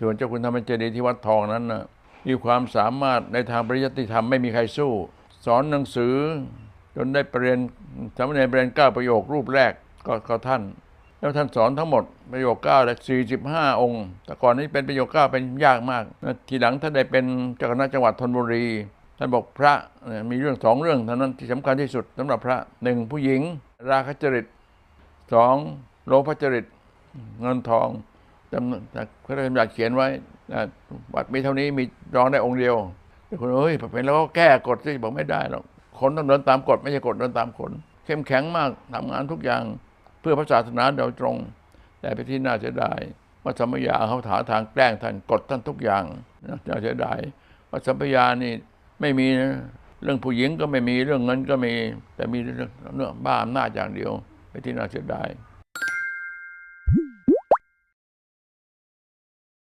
ส่วนเจ้าคุณธรรมเจดีย์ที่วัดทองนั้นนะมีความสามารถในทางปริยัติธรรมไม่มีใครสู้ สอนหนังสือ จนได้ประเรียนสามเณรเรียนเก้าประโยครูปแรกก็ท่าน แล้วท่านสอนทั้งหมดประโยคเก้าและสี่สิบห้าองค์ แต่ก่อนนี้เป็นประโยคเก้าเป็นยากมากทีหลังท่านได้เป็นเจ้าคณะจังหวัดธนบุรีท่านบอกพระมีเรื่องสองเรื่องเท่านั้นที่สำคัญที่สุดสำหรับพระหนึ่งผู้หญิง ราคะจริตสองโลภจริตเงินทอง จำพระราชบัญญัติเขียนไว้นะบัตรมีเท่านี้มีรองได้องค์เดียวแต่คนเฮ้ยเป็นแล้วก็แก้กฎที่บอกไม่ได้หรอกคนต้องเดินตามกฎไม่ใช่กฎเดินตามคน เข้มแข็งมากทำงานทุกอย่างเพื่อพระศาสนาโดยตรง แต่ไปที่น่าเสียดายว่าสัมปยาเขาถาทางแกล้งท่านกดท่านทุกอย่างน่าเสียดายว่าสัมปยานี่ไม่มีนะเรื่องผู้หญิงก็ไม่มีเรื่องเงินก็มี แต่มีเรื่องเรื่องบ้าอำนาจอย่างเดียวไปที่น่าเสียดาย